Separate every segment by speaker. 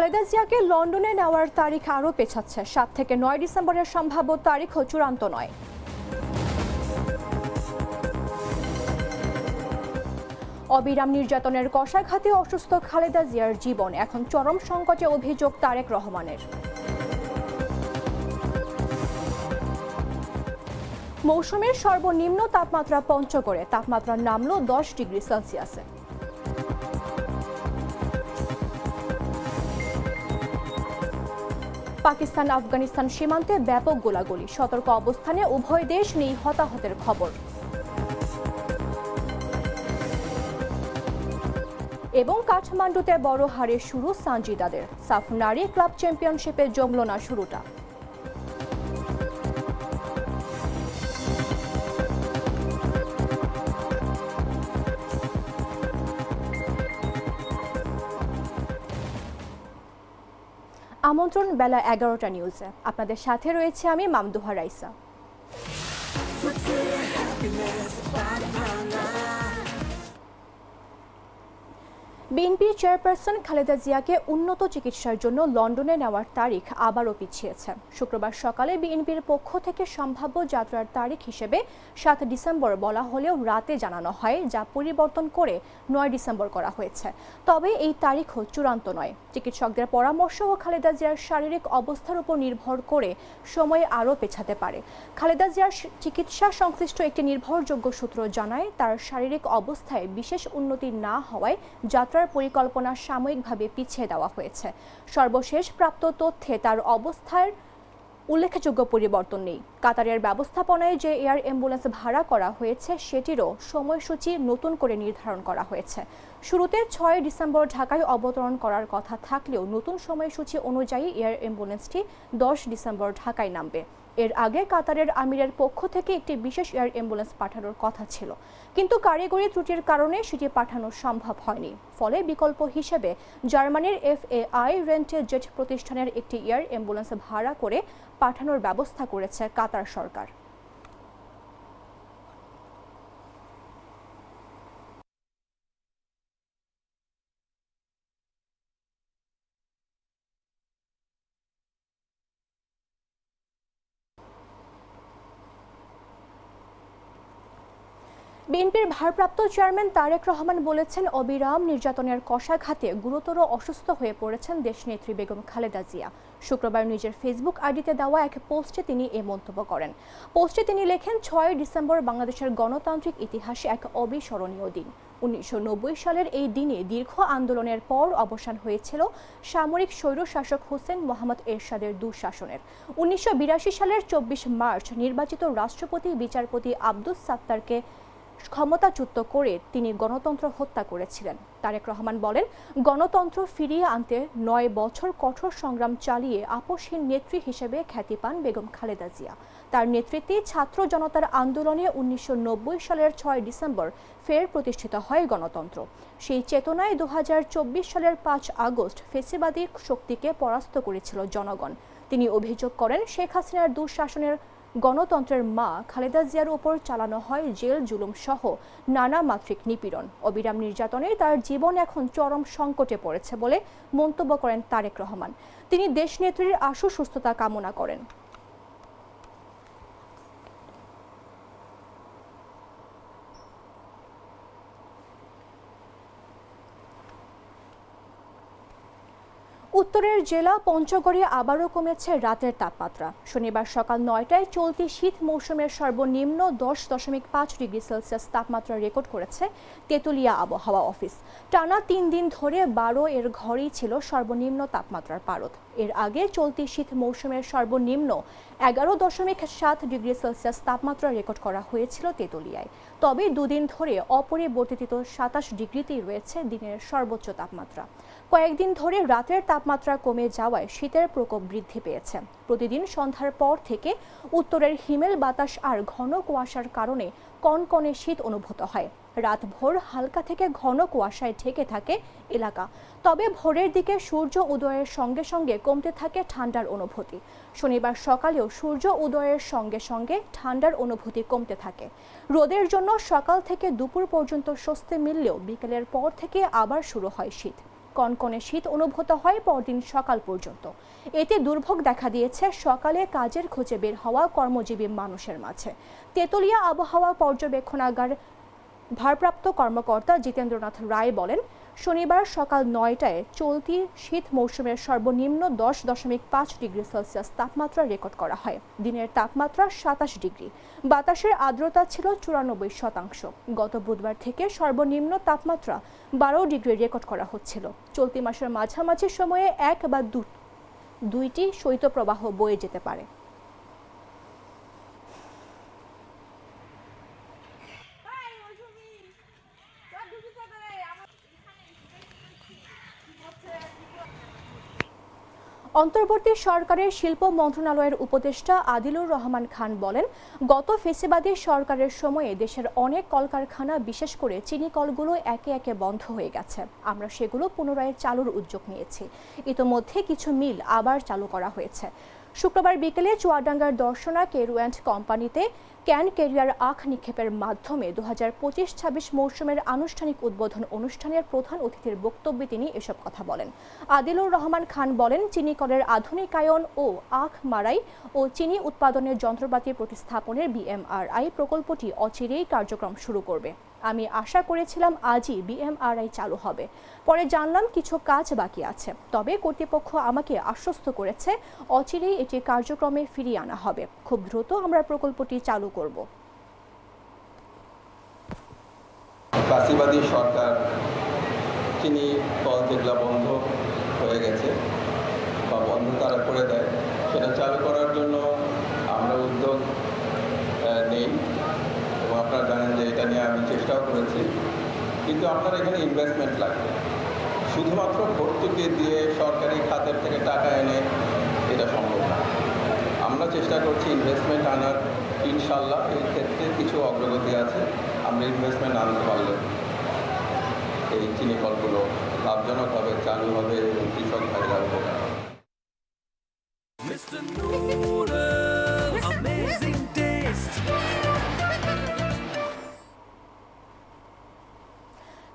Speaker 1: খালেদা জিয়াকে লন্ডনে নেওয়ার তারিখ আরও পেছাচ্ছে। সাত থেকে নয় ডিসেম্বরের সম্ভাব্য তারিখও চূড়ান্ত নয়। অবিরাম নির্যাতনের কষাঘাতে অসুস্থ খালেদা জিয়ার জীবন। এখন চরম সংকটে অভিযোগ তারেক রহমানের। মৌসুমের সর্বনিম্ন তাপমাত্রা পঞ্চগড়ে। তাপমাত্রা নামলো দশ ডিগ্রি সেলসিয়াসে। পাকিস্তান, আফগানিস্তান সীমান্তে ব্যাপক গোলাগুলি। সতর্ক অবস্থানে উভয় দেশ নেই হতাহতের খবর। এবং কাঠমান্ডুতে বড় হারে শুরু সানজিদাদের। সাফ নারী ক্লাব চ্যাম্পিয়নশিপে জমল না শুরুটা। আমন্ত্রণ বেলা এগারোটা নিউজে আপনাদের সাথে রয়েছে আমি মামদুহা রাইসা। বিএনপির চেয়ারপারসন খালেদা জিয়াকে উন্নত চিকিৎসার জন্য লন্ডনে নেওয়ার তারিখ আবারও পিছিয়েছে। শুক্রবার সকালে বিএনপির পক্ষ থেকে সম্ভাব্য যাত্রার তারিখ হিসেবে সাত ডিসেম্বর বলা হলেও রাতে জানানো হয়, যা পরিবর্তন করে নয় ডিসেম্বর করা হয়েছে। তবে এই তারিখও চূড়ান্ত নয়। চিকিৎসকদের পরামর্শ ও খালেদা জিয়ার শারীরিক অবস্থার উপর নির্ভর করে সময় আরও পেছাতে পারে। খালেদা জিয়ার চিকিৎসা সংশ্লিষ্ট একটি নির্ভরযোগ্য সূত্র জানায়, তার শারীরিক অবস্থায় বিশেষ উন্নতি না হওয়ায় যাত্রা যাত্রার পরিকল্পনা সাময়িকভাবে পিছিয়ে দেওয়া হয়েছে। সর্বশেষ প্রাপ্ত তথ্যে তার অবস্থার উল্লেখযোগ্য পরিবর্তন নেই। কাতারের ব্যবস্থাপনায় যে এয়ার অ্যাম্বুলেন্স ভাড়া করা হয়েছে, সেটিরও সময়সূচি নতুন করে নির্ধারণ করা হয়েছে। শুরুতে ছয় ডিসেম্বর ঢাকায় অবতরণ করার কথা থাকলেও নতুন সময়সূচি অনুযায়ী এয়ার অ্যাম্বুলেন্সটি দশ ডিসেম্বর ঢাকায় নামবে। এর আগে কাতারের আমিরের পক্ষ থেকে একটি বিশেষ এয়ার অ্যাম্বুলেন্স পাঠানোর কথা ছিল। কিন্তু কারিগরি ত্রুটির কারণে সেটি পাঠানো সম্ভব হয়নি। ফলে বিকল্প হিসেবে জার্মানির F A I rent a jet প্রতিষ্ঠানের একটি এয়ার অ্যাম্বুলেন্স ভাড়া করে পাঠানোর ব্যবস্থা করেছে কাতার সরকার। বিএনপির ভারপ্রাপ্ত চেয়ারম্যান তারেক রহমান বলেছেন, অবিরাম নির্যাতনের কষাঘাতে গুরুতর অসুস্থ হয়ে পড়েছেন দেশনেত্রী বেগম খালেদা জিয়া। শুক্রবার নিজের ফেসবুক আইডিতে দেওয়া এক পোস্টে তিনি এ মন্তব্য করেন। পোস্টে তিনি লেখেন, ছয় ডিসেম্বর বাংলাদেশের গণতান্ত্রিক ইতিহাসে এক অবিস্মরণীয় দিন। উনিশশো নব্বই সালের এই দিনে দীর্ঘ আন্দোলনের পর অবসান হয়েছিল সামরিক স্বৈরশাসক হোসেন মোহাম্মদ এরশাদের দুঃশাসনের। উনিশশো বিরাশি সালের চব্বিশ মার্চ নির্বাচিত রাষ্ট্রপতি, বিচারপতি আব্দুস সাত্তারকে ক্ষমতাচ্যুত করে তিনি গণতন্ত্র হত্যা করেছিলেন। তারেক রহমান বলেন, গণতন্ত্র ফিরিয়ে আনতে নয় বছর কঠোর সংগ্রাম চালিয়ে আপসহীন নেত্রী হিসেবে খ্যাতি পান বেগম খালেদা জিয়া। তার নেতৃত্বে ছাত্র জনতার আন্দোলনে উনিশশো নব্বই সালের ছয় ডিসেম্বর ফের প্রতিষ্ঠিত হয় গণতন্ত্র। সেই চেতনায় দু হাজার চব্বিশ সালের পাঁচ আগস্ট ফেসিবাদী শক্তিকে পরাস্ত করেছিল জনগণ। তিনি অভিযোগ করেন, শেখ হাসিনার দুঃশাসনের গণতন্ত্রের মা খালেদা জিয়ার উপর চালানো হয় জেল, জুলুম সহ নানা মাত্রিক নিপীড়ন। অবিরাম নির্যাতনে তার জীবন এখন চরম সংকটে পড়েছে বলে মন্তব্য করেন তারেক রহমান। তিনি দেশনেত্রীর আশু সুস্থতা কামনা করেন। উত্তরের জেলা পঞ্চগড়ে আবারও কমেছে রাতের তাপমাত্রা। শনিবার সকাল নয়টায় চলতি শীত মৌসুমের সর্বনিম্ন দশ দশমিক পাঁচ ডিগ্রি সেলসিয়াস তাপমাত্রা রেকর্ড করেছে তেঁতুলিয়া আবহাওয়া অফিস। টানা তিন দিন ধরে বারো এর ঘরেই ছিল সর্বনিম্ন তাপমাত্রার পারদ। এর আগে চলতি শীত মৌসুমের সর্বনিম্ন এগারো দশমিক সাত ডিগ্রি সেলসিয়াস তাপমাত্রা রেকর্ড করা হয়েছিল তেঁতুলিয়ায়। তবে দুদিন ধরে অপরিবর্তিত সাতাশ ডিগ্রিতেই রয়েছে দিনের সর্বোচ্চ তাপমাত্রা। কয়েকদিন ধরে রাতের তাপমাত্রা কমে যাওয়ায় শীতের প্রকোপ বৃদ্ধি পেয়েছে। প্রতিদিন সন্ধ্যার পর থেকে উত্তরের হিমেল বাতাস আর ঘন কুয়াশার কারণে কনকনে শীত অনুভূত হয়। রাত ভোর হালকা থেকে ঘন কুয়াশায় ঢেকে থাকে এলাকা। তবে ভোরের দিকে সূর্য উদয়ের সঙ্গে সঙ্গে কমতে থাকে ঠান্ডার অনুভূতি। শনিবার সকালেও সূর্য উদয়ের সঙ্গে সঙ্গে ঠান্ডার অনুভূতি কমতে থাকে। রোদের জন্য সকাল থেকে দুপুর পর্যন্ত স্বস্তি মিললেও বিকেলের পর থেকে আবার শুরু হয় শীত। কনকনে শীত অনুভূত হয় পরদিন সকাল পর্যন্ত। এতে দুর্ভোগ দেখা দিয়েছে সকালে কাজের খোঁজে বের হওয়া কর্মজীবী মানুষের মাঝে। তেতুলিয়া আবহাওয়া পর্যবেক্ষণাগার ভারপ্রাপ্ত কর্মকর্তা জিতেন্দ্রনাথ রায় বলেন শনিবার সকাল নয়টায় চলতি শীত মৌসুমের সর্বনিম্ন দশ দশমিক পাঁচ ডিগ্রি সেলসিয়াস তাপমাত্রা রেকর্ড করা হয়। দিনের তাপমাত্রা সাতাশ ডিগ্রি। বাতাসের আর্দ্রতা ছিল চুরানব্বই শতাংশ। গত বুধবার থেকে সর্বনিম্ন তাপমাত্রা বারো ডিগ্রি রেকর্ড করা হচ্ছিল। চলতি মাসের মাঝামাঝি সময়ে এক বা দু, দুইটি শৈত্যপ্রবাহ বয়ে যেতে পারে। অন্তর্বর্তী সরকারের শিল্প মন্ত্রণালয়ের উপদেষ্টা আদিলুর রহমান খান বলেন, গত ফেসিবাদী সরকারের সময়ে দেশের অনেক কলকারখানা, বিশেষ করে চিনি কলগুলো একে একে বন্ধ হয়ে গেছে। আমরা সেগুলো পুনরায় চালুর উদ্যোগ নিয়েছি। ইতোমধ্যে কিছু মিল আবার চালু করা হয়েছে। শুক্রবার বিকেলে চুয়াডাঙ্গার দর্শনা কেরু অ্যান্ড কোম্পানিতে ক্যান কেরিয়ার আখ নিক্ষেপের মাধ্যমে দু হাজার পঁচিশ ছাব্বিশ মৌসুমের আনুষ্ঠানিক উদ্বোধন অনুষ্ঠানের প্রধান অতিথির বক্তব্যে তিনি এসব কথা বলেন। আদিলুর রহমান খান বলেন, চিনি কলের আধুনিকায়ন ও আখ মারাই ও চিনি উৎপাদনের যন্ত্রপাতি প্রতিস্থাপনের বিএমআরআই প্রকল্পটি অচিরেই কার্যক্রম শুরু করবে। আমি আশা করেছিলাম আজই বিএমআরআই চালু হবে। পরে জানলাম কিছু কাজ বাকি আছে। তবে কর্তৃপক্ষ আমাকে আশ্বস্ত করেছে, অচিরেই এটি কার্যক্রমে ফিরিয়ে আনা হবে। খুব দ্রুত আমরা প্রকল্পটি চালু করব।
Speaker 2: ফাঁসিবাদী সরকার চিনি কল যেগুলো বন্ধ হয়ে গেছে বা বন্ধ তারা করে দেয়, সেটা চালু করার জন্য আমরা উদ্যোগ নেই। এবং আপনারা জানেন যে এটা নিয়ে আমি চেষ্টাও করেছি। কিন্তু আপনার এখানে ইনভেস্টমেন্ট লাগবে। শুধুমাত্র ভর্তুকি দিয়ে সরকারি খাতের থেকে টাকা এনে এটা সম্ভব না। আমরা চেষ্টা করছি ইনভেস্টমেন্ট আনার ইনশাল্লাহ এই ক্ষেত্রে কিছু অগ্রগতি আছে। আপনি ইনভেস্টমেন্ট আনতে পারলে এই চিনি কলগুলো হবে, চালু হবে কৃষক ভাইরা উপকার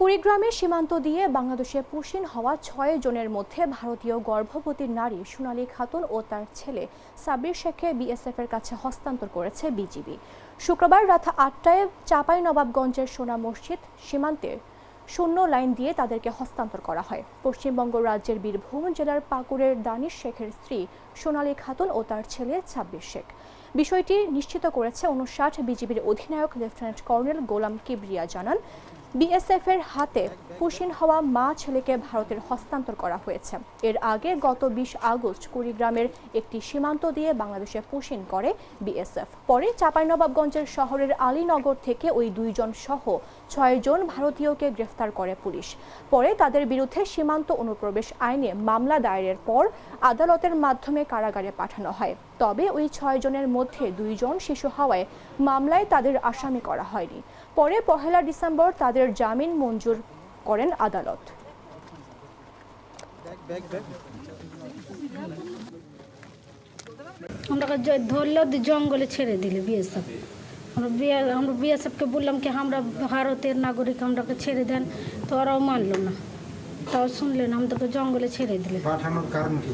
Speaker 1: কুড়িগ্রামের সীমান্ত দিয়ে বাংলাদেশে পুশিন হওয়া ছয় জনের মধ্যে ভারতীয় গর্ভবতী নারী সোনালী খাতুন ও তার ছেলে সাবির শেখকে বিএসএফ এর কাছে হস্তান্তর করেছে বিজিবি। শুক্রবার রাত আটটায় চাপাই নবাবগঞ্জের সোনা মসজিদ সীমান্তে শূন্য লাইন দিয়ে তাদেরকে হস্তান্তর করা হয়। পশ্চিমবঙ্গ রাজ্যের বীরভূম জেলার পাকুড়ের দানিশ শেখের স্ত্রী সোনালী খাতুন ও তার ছেলে ছাব্বিশ শেখ। বিষয়টি নিশ্চিত করেছে উনষাট বিজিবির অধিনায়ক লেফটেন্যান্ট কর্নেল গোলাম কিবরিয়া জানান। বিএসএফ এর হাতে পুশিন হওয়া মা ছেলেকে ভারতের হস্তান্তর করা হয়েছে। এর আগে গত বিশ আগস্ট কুড়িগ্রামের একটি সীমান্ত দিয়ে বাংলাদেশে পুশিন করে বিএসএফ। পরে চাঁপাইনবাবগঞ্জের শহরের আলীনগর থেকে ওই দুইজন সহ ছয়জন ভারতীয়কে গ্রেফতার করে পুলিশ। পরে তাদের বিরুদ্ধে সীমান্ত অনুপ্রবেশ আইনে মামলা দায়েরের পর আদালতের মাধ্যমে কারাগারে পাঠানো হয়। তবে ওই ছয় জনের মধ্যে দুইজন শিশু হওয়ায় মামলায় তাদের আসামি করা হয়নি। পরে পহেলা ডিসেম্বর তাদের জামিন মঞ্জুর করেন আদালত।
Speaker 3: আমরা ধরলো জঙ্গলে ছেড়ে দিলে বিএসএফ। আমরা বিএ আমরা বিএসএফকে বললাম কি আমরা ভারতের নাগরিক আমরাকে ছেড়ে দেন। তো ওরাও মানলো না। তাও শুনলেন আমাদেরকে জঙ্গলে ছেড়ে দিলে।
Speaker 4: পাঠানোর কারণ কি?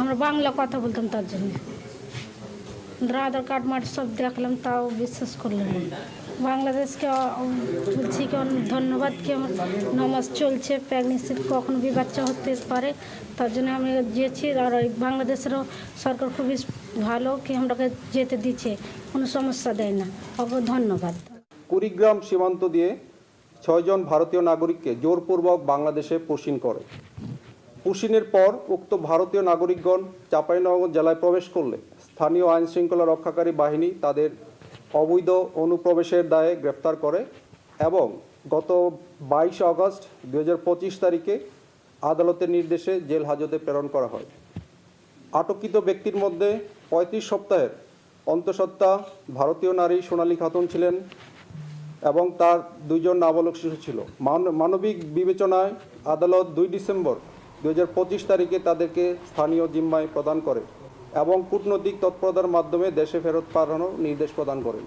Speaker 3: আমরা বাংলা কথা বলতাম তার জন্য। আধার কার্ড মাঠ সব দেখলাম তাও বিশ্বাস করলেন না। বাংলাদেশকে অ- বলছি কি ধন্যবাদ কি আমার নামাজ চলছে, প্রেগনেন্সির কখন বিবাচ্চা হতে পারে, তার জন্য আমি যেছি আর বাংলাদেশেরও সরকার খুবই ভালো কি আমরাকে যেতে দিচ্ছে, কোনো সমস্যা দেয় না ধন্যবাদ।
Speaker 5: কুড়িগ্রাম সীমান্ত দিয়ে ছয়জন ভারতীয় নাগরিককে জোরপূর্বক বাংলাদেশে পুশিন করে। পুশিনের পর উক্ত ভারতীয় নাগরিকগণ চাঁপাইনগর জেলায় প্রবেশ করলে স্থানীয় আইন শৃঙ্খলা রক্ষাকারী বাহিনী তাদের অবৈধ অনুপ্রবেশের দায়ে গ্রেপ্তার করে এবং গত বাইশ আগস্ট দু হাজার পঁচিশ তারিখে আদালতের নির্দেশে জেল হাজতে প্রেরণ করা হয়। আটককৃত ব্যক্তির মধ্যে পঁয়ত্রিশ সপ্তাহের অন্তঃসত্ত্বা ভারতীয় নারী সোনালী খাতুন ছিলেন এবং তার দুইজন নাবালক শিশু ছিল। মান- মানবিক বিবেচনায় আদালত দুই ডিসেম্বর দু হাজার পঁচিশ তারিখে তাদেরকে স্থানীয় জিম্মায় প্রদান করে। এবং কূটনৈতিক তৎপরতার মাধ্যমে দেশে ফেরত পাঠানোর নির্দেশ প্রদান করেন।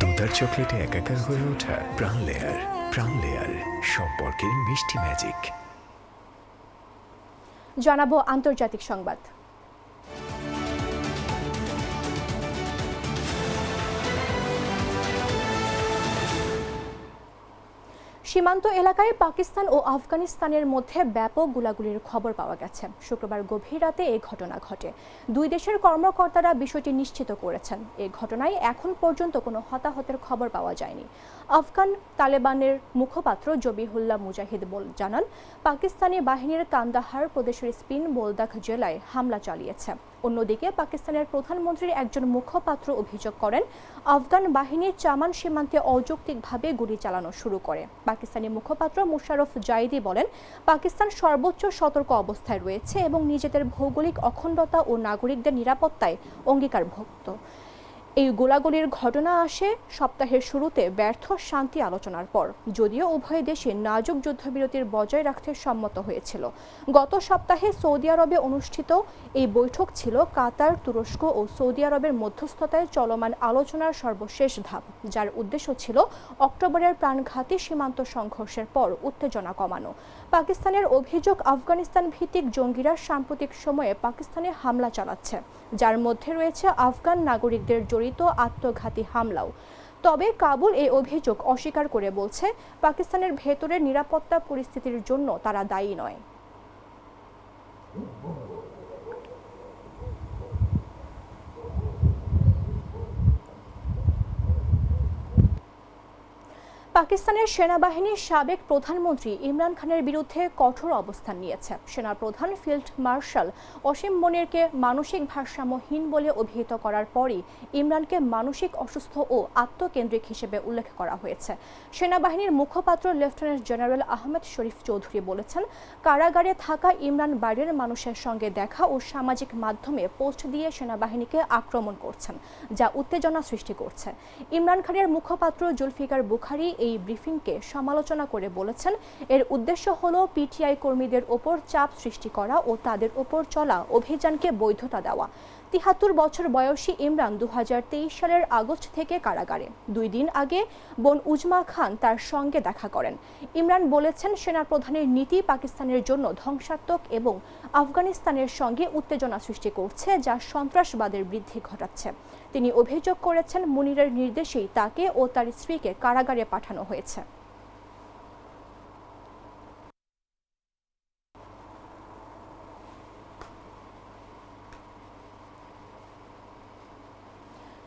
Speaker 4: দুধার চকলেটে একাকার হয়ে ওঠা প্রাণ লেয়ার প্রাণ লেয়ার সম্পর্কের মিষ্টি ম্যাজিক
Speaker 1: জানাব আন্তর্জাতিক সংবাদ। সীমান্ত এলাকায় পাকিস্তান ও আফগানিস্তানের মধ্যে ব্যাপক গোলাগুলির খবর পাওয়া গেছে। শুক্রবার গভীর রাতে এই ঘটনা ঘটে। দুই দেশের কর্মকর্তারা বিষয়টি নিশ্চিত করেছেন। এই ঘটনায় এখন পর্যন্ত কোনো হতাহতের খবর পাওয়া যায়নি। আফগান তালেবানের মুখপাত্র জবিহুল্লাহ মুজাহিদ বল জানান, পাকিস্তানি বাহিনীর কান্দাহার প্রদেশের স্পিন বোলদাখ জেলায় হামলা চালিয়েছে। অন্যদিকে পাকিস্তানের প্রধানমন্ত্রীর একজন মুখপাত্র অভিযোগ করেন, আফগান বাহিনী চামান সীমান্তে অযৌক্তিকভাবে গুলি চালানো শুরু করে। পাকিস্তানি মুখপাত্র মুশারফ জাইদি বলেন, পাকিস্তান সর্বোচ্চ সতর্ক অবস্থায় রয়েছে এবং নিজেদের ভৌগোলিক অখণ্ডতা ও নাগরিকদের নিরাপত্তায় অঙ্গীকারভুক্ত। এই গোলাগুলির ঘটনা আসে সপ্তাহের শুরুতে ব্যর্থ শান্তি আলোচনার পর, যদিও উভয় দেশে নাজুক যুদ্ধবিরতির বজায় রাখতে সম্মত হয়েছিল। গত সপ্তাহে সৌদি আরবে অনুষ্ঠিত এই বৈঠক ছিল কাতার, তুরস্ক ও সৌদি আরবের মধ্যস্থতায় চলমান আলোচনার সর্বশেষ ধাপ, যার উদ্দেশ্য ছিল অক্টোবরের প্রাণঘাতী সীমান্ত সংঘর্ষের পর উত্তেজনা কমানো। পাকিস্তানের অভিযোগ আফগানিস্তান ভিত্তিক জঙ্গিরা সাম্প্রতিক সময়ে পাকিস্তানে হামলা চালাচ্ছে। যার মধ্যে রয়েছে আফগান নাগরিকদের জড়িত আত্মঘাতী হামলাও। তবে কাবুল এই অভিযোগ অস্বীকার করে বলছে, পাকিস্তানের ভেতরের নিরাপত্তা পরিস্থিতির জন্য তারা দায়ী নয়। পাকিস্তানের সেনাবাহিনীর সাবেক প্রধানমন্ত্রী ইমরান খানের বিরুদ্ধে কঠোর অবস্থান নিয়েছে। সেনা প্রধান ফিল্ড মার্শাল অসীম মনিরকে মানসিক ভারসাম্যহীন বলে অভিহিত করার পরই ইমরানকে মানসিক অসুস্থ ও আত্মকেন্দ্রিক হিসেবে উল্লেখ করা হয়েছে। সেনাবাহিনীর মুখপাত্র লেফটেন্যান্ট জেনারেল আহমেদ শরীফ চৌধুরী বলেছেন, কারাগারে থাকা ইমরান বাইরের মানুষের সঙ্গে দেখা ও সামাজিক মাধ্যমে পোস্ট দিয়ে সেনাবাহিনীকে আক্রমণ করছেন, যা উত্তেজনা সৃষ্টি করছে। ইমরান খানের মুখপাত্র জুলফিকার বুখারি এই ব্রিফিংকে সমালোচনা করে বলেছেন। এর উদ্দেশ্য হল পিটিআই কর্মীদের ওপর চাপ সৃষ্টি করা ও তাদের ওপর চলা অভিযানকে বৈধতা দেওয়া। তিহাত্তর বছর বয়সী ইমরান দু হাজার তেইশ সালের আগস্ট থেকে কারাগারে। দুই দিন আগে বোন উজমা খান তার সঙ্গে দেখা করেন। ইমরান বলেছেন, সেনাপ্রধানের নীতি পাকিস্তানের জন্য ধ্বংসাত্মক এবং আফগানিস্তানের সঙ্গে উত্তেজনা সৃষ্টি করছে, যা সন্ত্রাসবাদের বৃদ্ধি ঘটাচ্ছে। তিনি অভিযোগ করেছেন, মুনিরের নির্দেশেই তাকে ও তার স্ত্রীকে কারাগারে পাঠানো হয়েছে।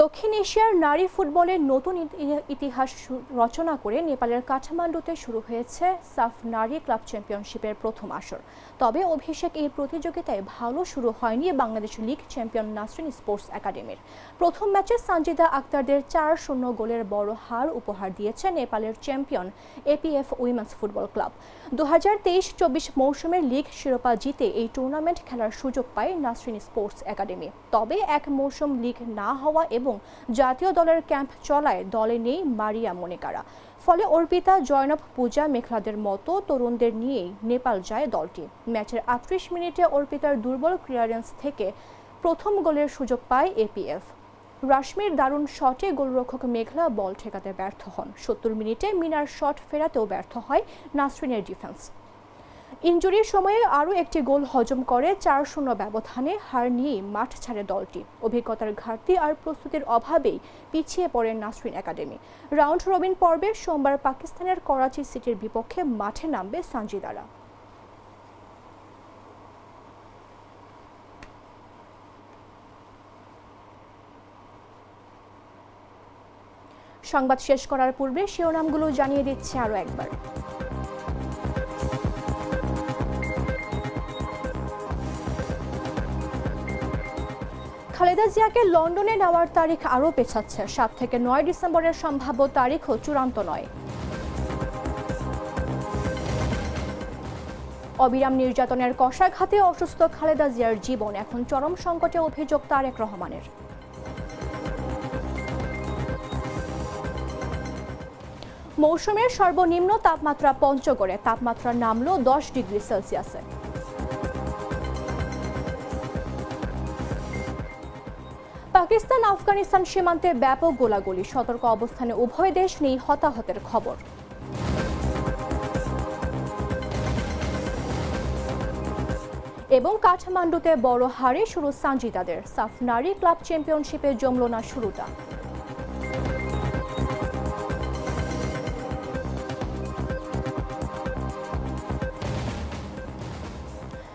Speaker 1: দক্ষিণ এশিয়ার নারী ফুটবলের নতুন ইতিহাস রচনা করে নেপালের কাঠমান্ডুতে শুরু হয়েছে সাফ নারী ক্লাব চ্যাম্পিয়নশিপের প্রথম আসর। তবে অভিষেক এই প্রতিযোগিতায় ভালো শুরু হয়নি Bangladesh league champion Nasrin sports একাডেমির। প্রথম ম্যাচে সানজিদা আক্তারদের চার শূন্য গোলের বড় হার উপহার দিয়েছে নেপালের champion APF women's football club. দু হাজার তেইশ চব্বিশ মৌসুমের লিগ শিরোপা জিতে এই টুর্নামেন্ট খেলার সুযোগ পায় নাসরিন স্পোর্টস একাডেমি। তবে এক মৌসুম লিগ না হওয়া এবং জাতীয় দলের ক্যাম্প চলায় দলে নেই মারিয়া মনিকারা। ফলে অর্পিতা, জয়নব, পূজা, মেঘলাদের মতো তরুণদের নিয়েই নেপাল যায় দলটি। ম্যাচের আটত্রিশ মিনিটে অর্পিতার দুর্বল ক্লিয়ারেন্স থেকে প্রথম গোলের সুযোগ পায় এপিএফ। রাশমির দারুণ শটে গোলরক্ষক মেঘলা বল ঠেকাতে ব্যর্থ হন। সত্তর মিনিটে মিনার শট ফেরাতেও ব্যর্থ হয় নাসরিনের ডিফেন্স। ইঞ্জুরির সময়ে আরও একটি গোল হজম করে চার শূন্য ব্যবধানে হার নিয়েই মাঠ ছাড়ে দলটি। অভিজ্ঞতার ঘাটতি আর প্রস্তুতির অভাবেই পিছিয়ে পড়ে নাসরিন একাডেমি। রাউন্ড রবিন পর্বে সোমবার পাকিস্তানের করাচি সিটির বিপক্ষে মাঠে নামবে সানজিদারা। সংবাদ শেষ করার পূর্বে শিরোনামগুলো জানিয়ে দিচ্ছে আরও একবার। খালেদা জিয়াকে লন্ডনে নেওয়ার তারিখ আরও পেছাচ্ছে। সাত থেকে নয় ডিসেম্বরের সম্ভাব্য তারিখও চূড়ান্ত নয়। অবিরাম নির্যাতনের কষাঘাতে অসুস্থ খালেদা জিয়ার জীবন। এখন চরম সংকটে অভিযোগ তারেক রহমানের। মৌসুমের সর্বনিম্ন তাপমাত্রা পঞ্চগড়ে। তাপমাত্রা নামল দশ ডিগ্রি সেলসিয়াসে। পাকিস্তান, আফগানিস্তান সীমান্তে ব্যাপক গোলাগুলি। সতর্ক অবস্থানে উভয় দেশ নেই হতাহতের খবর। এবং কাঠমান্ডুতে বড় হারে শুরু সানজিদাদের। সাফ নারী ক্লাব চ্যাম্পিয়নশিপে জমল না শুরুটা।